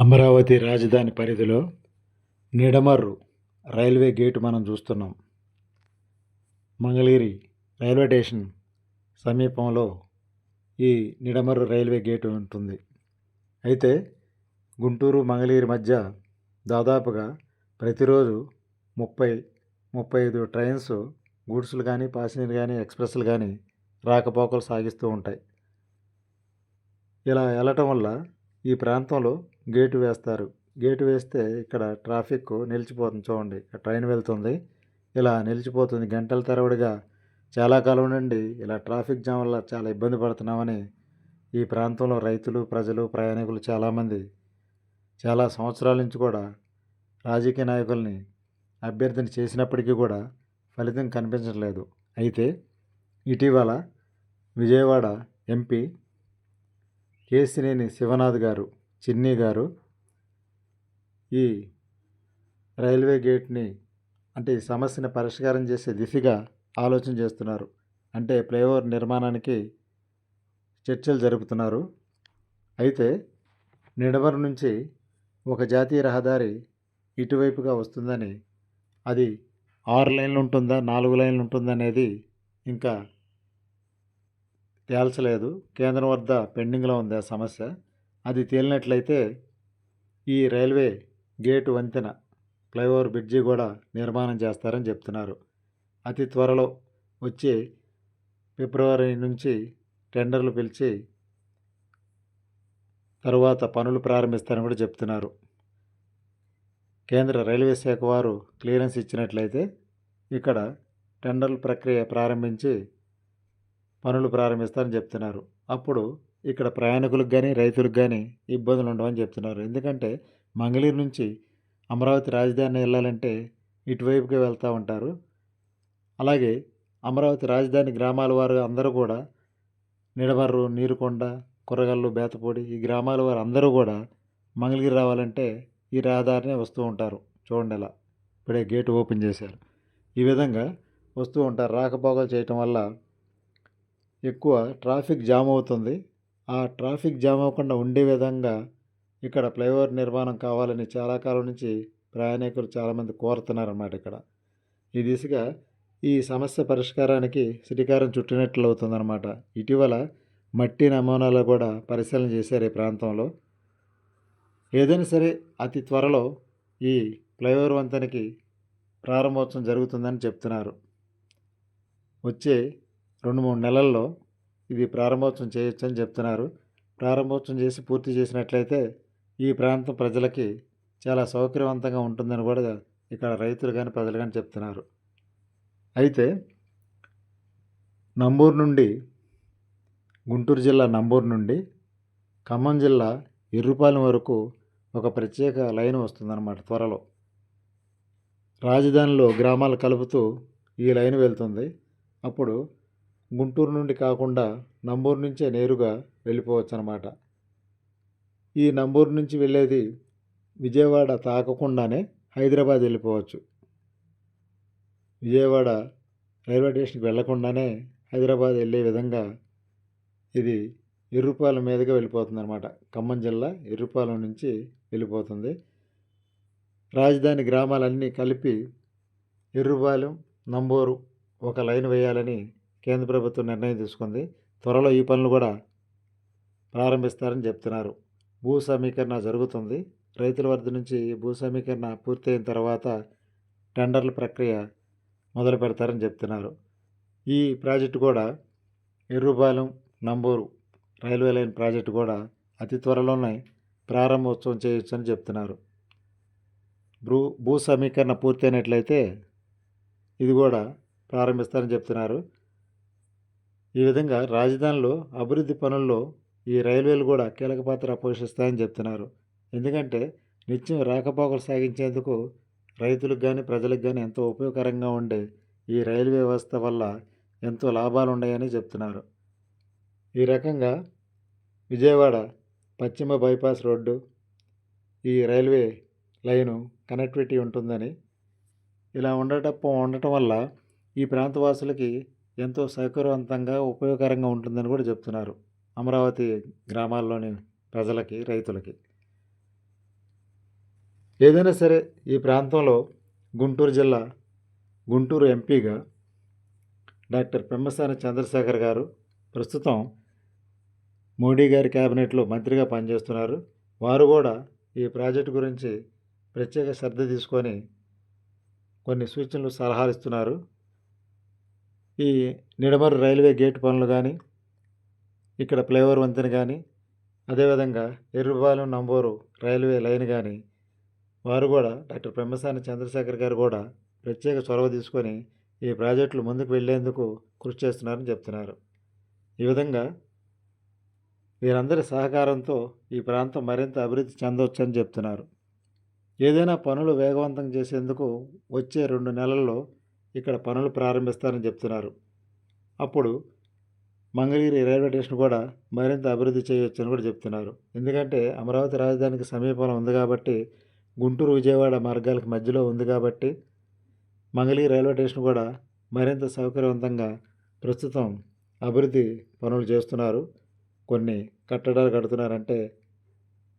అమరావతి రాజధాని పరిధిలో Nidamarru railway gate మనం చూస్తున్నాం. మంగళగిరి రైల్వే స్టేషన్ సమీపంలో ఈ నిడమర్రు రైల్వే గేటు ఉంటుంది. అయితే గుంటూరు మంగళగిరి మధ్య దాదాపుగా ప్రతిరోజు ముప్పై ముప్పై ఐదు ట్రైన్స్ గూడ్స్లు కానీ ప్యాసింజర్ కానీ ఎక్స్ప్రెస్లు కానీ రాకపోకలు సాగిస్తూ ఉంటాయి. ఇలా వెళ్ళటం వల్ల ఈ ప్రాంతంలో గేటు వేస్తారు. గేటు వేస్తే ఇక్కడ ట్రాఫిక్ నిలిచిపోతుంది చూడండి. ట్రైన్ వెళ్తుంది. ఇలా నిలిచిపోతుంది. గంటల తరబడిగా చాలా కాలం నుండి ఇలా ట్రాఫిక్ జామ్ వల్ల చాలా ఇబ్బంది పడుతున్నామని ఈ ప్రాంతంలో రైతులు ప్రజలు ప్రయాణికులు చాలామంది చాలా సంవత్సరాల నుంచి కూడా రాజకీయ నాయకుల్ని అభ్యర్థన చేసినప్పటికీ కూడా ఫలితం కనిపించట్లేదు. అయితే ఇటీవల విజయవాడ ఎంపీ కేసినేని శివనాథ్ గారు చిన్ని గారు ఈ రైల్వే గేట్ని అంటే ఈ సమస్యని పరిష్కారం చేసే దిశగా ఆలోచన చేస్తున్నారు. అంటే ఫ్లైఓవర్ నిర్మాణానికి చర్చలు జరుపుతున్నారు. అయితే నిడమరు నుంచి ఒక జాతీయ రహదారి ఇటువైపుగా వస్తుందని అది ఆరు లైన్లు ఉంటుందా నాలుగు లైన్లు ఉంటుందా అనేది ఇంకా తేల్చలేదు. కేంద్రం వద్ద పెండింగ్లో ఉంది ఆ సమస్య. అది తేలినట్లయితే ఈ రైల్వే గేటు వంతెన ఫ్లైఓవర్ బ్రిడ్జి కూడా నిర్మాణం చేస్తారని చెప్తున్నారు. అతి త్వరలో వచ్చే ఫిబ్రవరి నుంచి టెండర్లు పిలిచి తరువాత పనులు ప్రారంభిస్తారని కూడా చెప్తున్నారు. కేంద్ర రైల్వే శాఖ వారు క్లియరెన్స్ ఇచ్చినట్లయితే ఇక్కడ టెండర్ల ప్రక్రియ ప్రారంభించి పనులు ప్రారంభిస్తారని చెప్తున్నారు. అప్పుడు ఇక్కడ ప్రయాణికులకు కానీ రైతులకు కానీ ఇబ్బందులు ఉండవని చెప్తున్నారు. ఎందుకంటే మంగళగిరి నుంచి అమరావతి రాజధాని వెళ్ళాలంటే ఇటువైపుకే వెళ్తూ ఉంటారు. అలాగే అమరావతి రాజధాని గ్రామాల వారు అందరూ కూడా నిడమర్రు నీరుకొండ కుర్రగల్లు బేతపూడి ఈ గ్రామాల వారు అందరూ కూడా మంగళగిరి రావాలంటే ఈ రహదారినే వస్తూ ఉంటారు. చూడండి ఇలా ఇప్పుడే గేటు ఓపెన్ చేశారు. ఈ విధంగా వస్తూ ఉంటారు. రాకపోకలు చేయటం వల్ల ఎక్కువ ట్రాఫిక్ జామ్ అవుతుంది. ఆ ట్రాఫిక్ జామ్ అవ్వకుండా ఉండే విధంగా ఇక్కడ ఫ్లైఓవర్ నిర్మాణం కావాలని చాలా కాలం నుంచి ప్రయాణికులు చాలామంది కోరుతున్నారన్నమాట ఇక్కడ. ఈ దిశగా ఈ సమస్య పరిష్కారానికి శ్రీకారం చుట్టినట్లు అవుతుందన్నమాట. ఇటీవల మట్టి నమూనాలు కూడా పరిశీలన చేశారు ఈ ప్రాంతంలో. ఏదైనా సరే అతి త్వరలో ఈ ఫ్లైఓవర్ వంతెనకి ప్రారంభోత్సవం జరుగుతుందని చెప్తున్నారు. వచ్చే రెండు మూడు నెలల్లో ఇది ప్రారంభోత్సవం చేయొచ్చని చెప్తున్నారు. ప్రారంభోత్సవం చేసి పూర్తి చేసినట్లయితే ఈ ప్రాంతం ప్రజలకి చాలా సౌకర్యవంతంగా ఉంటుందని కూడా ఇక్కడ రైతులు కానీ ప్రజలు కానీ చెప్తున్నారు. అయితే నంబూరు నుండి గుంటూరు జిల్లా నంబూరు నుండి ఖమ్మం జిల్లా ఎర్రుపాలెం వరకు ఒక ప్రత్యేక లైన్ వస్తుందన్నమాట త్వరలో. రాజధానిలో గ్రామాలు కలుపుతూ ఈ లైన్ వెళ్తుంది. అప్పుడు గుంటూరు నుండి కాకుండా నంబూరు నుంచే నేరుగా వెళ్ళిపోవచ్చు అనమాట ఈ నంబూరు నుంచి వెళ్ళేది విజయవాడ తాకకుండానే హైదరాబాద్ వెళ్ళిపోవచ్చు. విజయవాడ రైల్వే స్టేషన్కి వెళ్ళకుండానే హైదరాబాద్ వెళ్ళే విధంగా ఇది ఎర్రుపాలెం మీదుగా వెళ్ళిపోతుంది అనమాట ఖమ్మం జిల్లా ఎర్రుపాలెం నుంచి వెళ్ళిపోతుంది. రాజధాని గ్రామాలన్నీ కలిపి ఎర్రుపాలెం నంబూరు ఒక లైన్ వేయాలని కేంద్ర ప్రభుత్వం నిర్ణయం తీసుకుంది. త్వరలో ఈ పనులు కూడా ప్రారంభిస్తారని చెప్తున్నారు. భూ సమీకరణ జరుగుతుంది. రైతుల వద్ద నుంచి భూ సమీకరణ పూర్తయిన తర్వాత టెండర్ల ప్రక్రియ మొదలు పెడతారని చెప్తున్నారు. ఈ ప్రాజెక్టు కూడా Errupalem Namburu railway line project కూడా అతి త్వరలోనే ప్రారంభోత్సవం చేయొచ్చని చెప్తున్నారు. భూ భూ సమీకరణ పూర్తయినట్లయితే ఇది కూడా ప్రారంభిస్తారని చెప్తున్నారు. ఈ విధంగా రాజధానిలో అభివృద్ధి పనుల్లో ఈ రైల్వేలు కూడా కీలక పాత్ర పోషిస్తాయని చెప్తున్నారు. ఎందుకంటే నిత్యం రాకపోకలు సాగించేందుకు రైతులకు కానీ ప్రజలకు కానీ ఎంతో ఉపయోగకరంగా ఉండే ఈ రైల్వే వ్యవస్థ వల్ల ఎంతో లాభాలు ఉన్నాయని చెప్తున్నారు. ఈ రకంగా విజయవాడ పశ్చిమ బైపాస్ రోడ్డు ఈ రైల్వే లైను కనెక్టివిటీ ఉంటుందని ఇలా ఉండటం ఉండటం వల్ల ఈ ప్రాంతవాసులకి ఎంతో సౌకర్యవంతంగా ఉపయోగకరంగా ఉంటుందని కూడా చెప్తున్నారు అమరావతి గ్రామాల్లోని ప్రజలకి రైతులకి. ఏదైనా సరే ఈ ప్రాంతంలో గుంటూరు జిల్లా గుంటూరు ఎంపీగా డాక్టర్ పెమ్మసాని చంద్రశేఖర్ గారు ప్రస్తుతం మోడీ గారి క్యాబినెట్లో మంత్రిగా పనిచేస్తున్నారు. వారు కూడా ఈ ప్రాజెక్టు గురించి ప్రత్యేక శ్రద్ధ తీసుకొని కొన్ని సూచనలు సలహాలు ఇస్తున్నారు. ఈ నిడమరు రైల్వే గేట్ పనులు కానీ ఇక్కడ ఫ్లైఓవర్ వంతెన కానీ అదేవిధంగా ఎర్రుపాలెం నంబూరు రైల్వే లైన్ కానీ వారు కూడా డాక్టర్ పెమ్మసాని చంద్రశేఖర్ గారు కూడా ప్రత్యేక చొరవ తీసుకొని ఈ ప్రాజెక్టులు ముందుకు వెళ్ళేందుకు కృషి చేస్తున్నారని చెప్తున్నారు. ఈ విధంగా వీరందరి సహకారంతో ఈ ప్రాంతం మరింత అభివృద్ధి చెందవచ్చని చెప్తున్నారు. ఏదైనా పనులు వేగవంతం చేసేందుకు వచ్చే రెండు నెలల్లో ఇక్కడ పనులు ప్రారంభిస్తారని చెప్తున్నారు. అప్పుడు మంగళగిరి రైల్వే స్టేషన్ కూడా మరింత అభివృద్ధి చేయవచ్చని కూడా చెప్తున్నారు. ఎందుకంటే అమరావతి రాజధానికి సమీపంలో ఉంది కాబట్టి గుంటూరు విజయవాడ మార్గాలకు మధ్యలో ఉంది కాబట్టి మంగళగిరి రైల్వే స్టేషన్ కూడా మరింత సౌకర్యవంతంగా ప్రస్తుతం అభివృద్ధి పనులు చేస్తున్నారు. కొన్ని కట్టడాలు కడుతున్నారంటే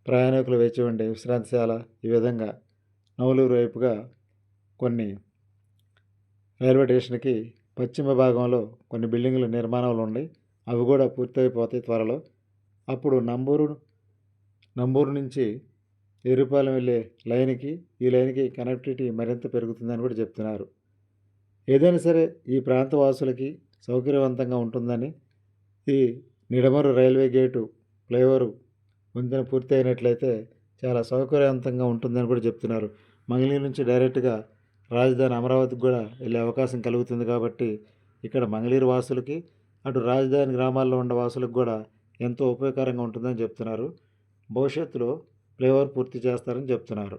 ప్రయాణికులు వేచి ఉండే విశ్రాంతిశాల ఈ విధంగా నవలూరు వైపుగా కొన్ని రైల్వే స్టేషన్కి పశ్చిమ భాగంలో కొన్ని బిల్డింగులు నిర్మాణాలు ఉన్నాయి. అవి కూడా పూర్తయిపోతాయి త్వరలో. అప్పుడు నంబూరు నంబూరు నుంచి ఎరుపాలెం వెళ్ళే లైన్కి ఈ లైన్కి కనెక్టివిటీ మరింత పెరుగుతుందని కూడా చెప్తున్నారు. ఏదైనా సరే ఈ ప్రాంత వాసులకి సౌకర్యవంతంగా ఉంటుందని ఈ నిడమరు రైల్వే గేటు ఫ్లైఓవర్ వంతెన పూర్తి అయినట్లయితే చాలా సౌకర్యవంతంగా ఉంటుందని కూడా చెప్తున్నారు. మంగళగిరి నుంచి డైరెక్ట్గా రాజధాని అమరావతికి కూడా వెళ్ళే అవకాశం కలుగుతుంది కాబట్టి ఇక్కడ మంగళీరు వాసులకి అటు రాజధాని గ్రామాల్లో ఉన్న వాసులకు కూడా ఎంతో ఉపయోగకరంగా ఉంటుందని చెప్తున్నారు. భవిష్యత్తులో ఫ్లైఓవర్ పూర్తి చేస్తారని చెప్తున్నారు.